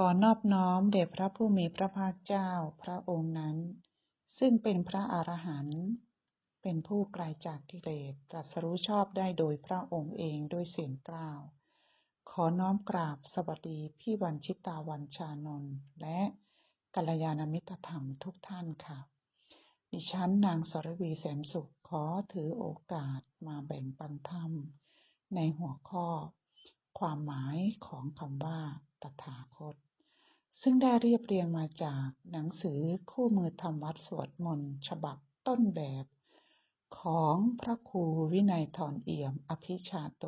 ขอนอบน้อมแด่พระผู้มีพระภาคเจ้าพระองค์นั้น ซึ่งเป็นพระอรหันต์เป็นผู้ไกลาจากกิเลสตรัสรู้ชอบได้โดยพระองค์เองด้วยเสียงกล่าว ขอน้อมกราบสวัสดีพี่วันชิตาวันชานนท์และกัลยาณมิตรธรรมทุกท่านค่ะ ดิฉันนางสรวีแสนสุขขอถือโอกาสมาแบ่งปันธรรม ในหัวข้อ ความหมายของคำว่าตถาคต ซึ่งได้เรียบเรียงมาจากหนังสือคู่มือธรรมวัดสวดมนต์ฉบับต้นแบบ ของพระครูวินัยทรเอี่ยม อภิชาโต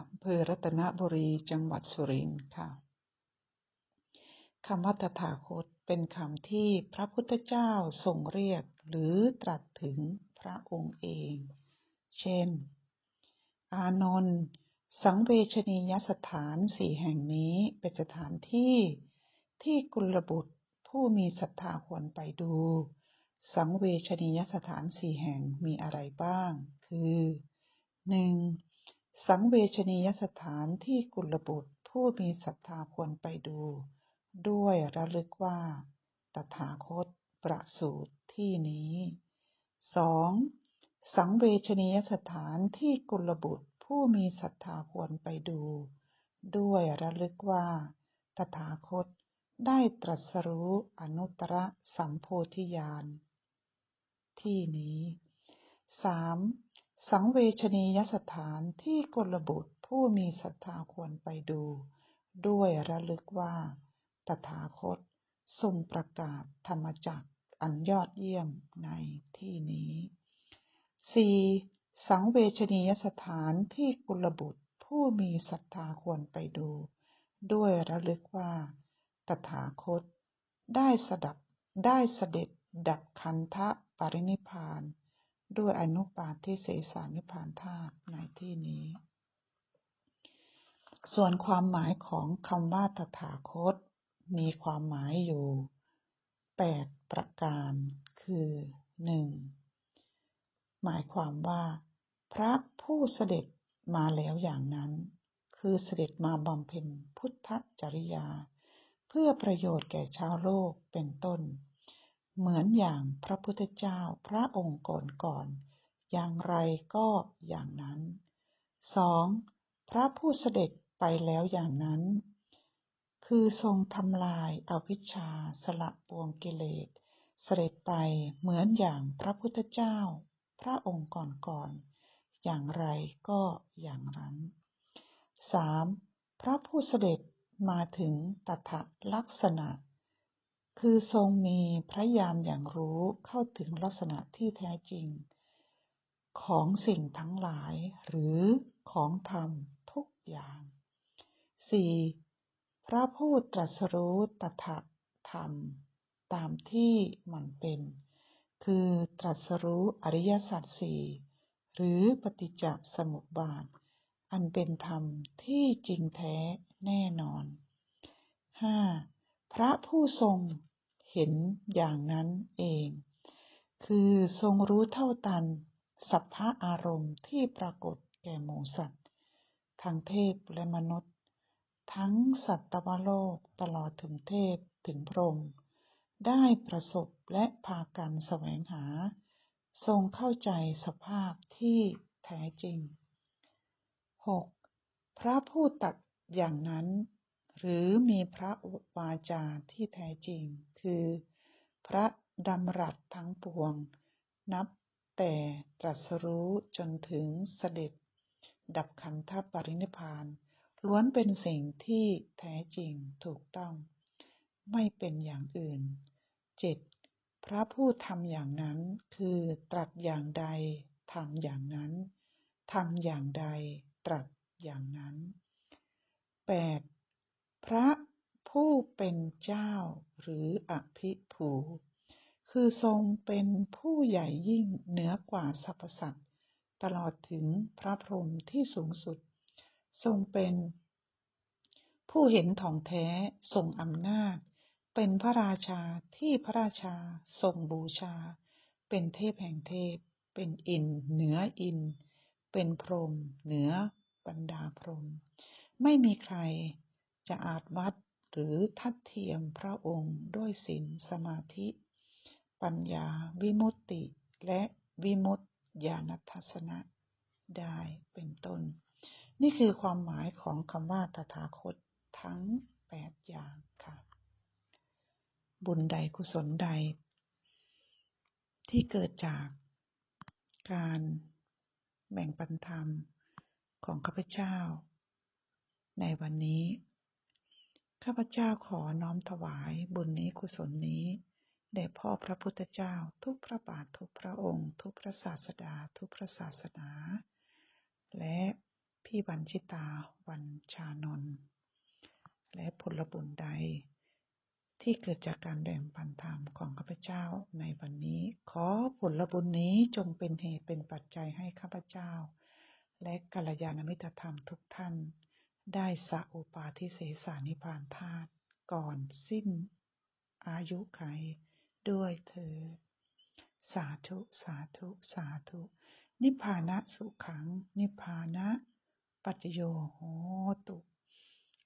อำเภอรัตนบุรีจังหวัดสุรินทร์ค่ะคำว่าตถาคตเป็นคำที่พระพุทธเจ้าทรงเรียกหรือตรัสถึงพระองค์เอง เช่น อานนท์ สังเวชนียสถานสี่แห่งนี้เป็นสถานที่ที่กุลบุตรผู้มีศรัทธาควรไปดู สังเวชนียสถานสี่แห่งมีอะไรบ้าง คือหนึ่งสังเวชนียสถานที่กุลบุตรผู้มีศรัทธาควรไปดู ด้วยระลึกว่า ตถาคตประสูติที่นี้สองสังเวชนียสถานที่กุลบุตร ผู้มีศรัทธาควรไปดู ด้วยระลึกว่า ตถาคตได้ตรัสรู้อนุตตรสัมโพธิญาณ ที่นี้สามสังเวชนียสถานที่กุลบุตรผู้มีศรัทธาควรไปดู ด้วยระลึกว่า ตถาคตทรงประกาศธรรมจักอันยอดเยี่ยมในที่นี้ 4. สังเวชนียสถานที่กุลบุตรผู้มีศรัทธาควรไปดู ด้วยระลึกว่า ตถาคต ได้สดับได้เสด็จดับคันทะปรินิพาน ด้วยอนุปาทิเสสานิพานธาตุในที่นี้ ส่วนความหมายของคำว่าตถาคต มีความหมายอยู่แปดประการ คือหนึ่งหมายความว่า พระผู้เสด็จมาแล้วอย่างนั้น คือเสด็จมาบำเพ็ญพุทธจริยา เพื่อประโยชน์แก่ชาวโลกเป็นต้น เหมือนอย่างพระพุทธเจ้าพระองค์ก่อนก่อน อย่างไรก็อย่างนั้นสองพระผู้เสด็จไปแล้วอย่างนั้น คือทรงทำลายอาวิชชาสละปวงกิเลส เสด็จไปเหมือนอย่างพระพุทธเจ้า พระองค์ก่อนๆอน อย่างไรก็อย่างนั้น 3. พระผู้เสด็จมาถึงตถลักษณะ คือทรงมีพระยามอย่างรู้เข้าถึงลักษณะที่แท้จริง ของสิ่งทั้งหลายหรือของธรรมทุกอย่าง 4. พระผู้ตรัสรู้ตถธรรม ตามที่มันเป็น คือตรัสรู้อริยสัจสี่ หรือปฏิจจสมุปบาท อันเป็นธรรมที่จริงแท้แน่นอน 5. พระผู้ทรงเห็นอย่างนั้นเอง คือทรงรู้เท่าตันสัพพะอารมณ์ที่ปรากฏแก่หมูสัตว์ ทั้งเทพและมนุษย์ ทั้งสัตวโลกตลอดถึงเทพถึงพรหมได้ประสบและพากันแสวงหา ทรงเข้าใจสภาพที่แท้จริง 6. พระผู้ตัดอย่างนั้น หรือมีพระวาจาที่แท้จริง คือ พระดำรัสทั้งปวง นับแต่ตรัสรู้จนถึงเสด็จ ดับขันธปรินิพาน ล้วนเป็นสิ่งที่แท้จริงถูกต้อง ไม่เป็นอย่างอื่น เจ็ด พระผู้ทำอย่างนั้นคือตรัสอย่างใดทำอย่างนั้นทำอย่างใดตรัสอย่างนั้นแปดพระผู้เป็นเจ้าหรืออภิภู คือทรงเป็นผู้ใหญ่ยิ่งเหนือกว่าสรรพสัตว์ตลอดถึงพระพรหมที่สูงสุด ทรงเป็นผู้เห็นถ่องแท้ทรงอำนาจ เป็นพระราชาที่พระราชาทรงบูชา เป็นเทพแห่งเทพ เป็นอินเหนืออิน เป็นพรหมเหนือบรรดาพรหมไม่มีใครจะอาจวัดหรือทัดเทียมพระองค์ด้วยศีลสมาธิ ปัญญาวิมุตติและวิมุตญาณทัศนะได้เป็นต้น นี่คือความหมายของคำว่าตถาคตทั้งแปดอย่าง บุญใดกุศลใด ที่เกิดจากการแบ่งปันธรรมของข้าพเจ้า ในวันนี้ ข้าพเจ้าขอน้อมถวายบุญนี้กุศลนี้แด่พ่อพระพุทธเจ้าทุกพระบาททุกพระองค์ ทุกพระศาสดา ทุกพระศาสนา และพี่บัญชิตาวันชานนท์และผลบุญใด ที่เกิดจากการแบ่งปันธรรมของข้าพเจ้าในวันนี้ ขอผลบุญนี้จงเป็นเหตุเป็นปัจจัยให้ข้าพเจ้า และกัลยาณมิตรธรรมทุกท่าน ได้สัอุปาทิเสสานิพานธาตุก่อนสิ้น อายุไขด้วยเธอ สาธุสาธุสาธุ นิพพานะสุขัง นิพพานะปัจโยโหตุ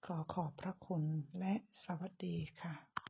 ขอขอบพระคุณและสวัสดีค่ะ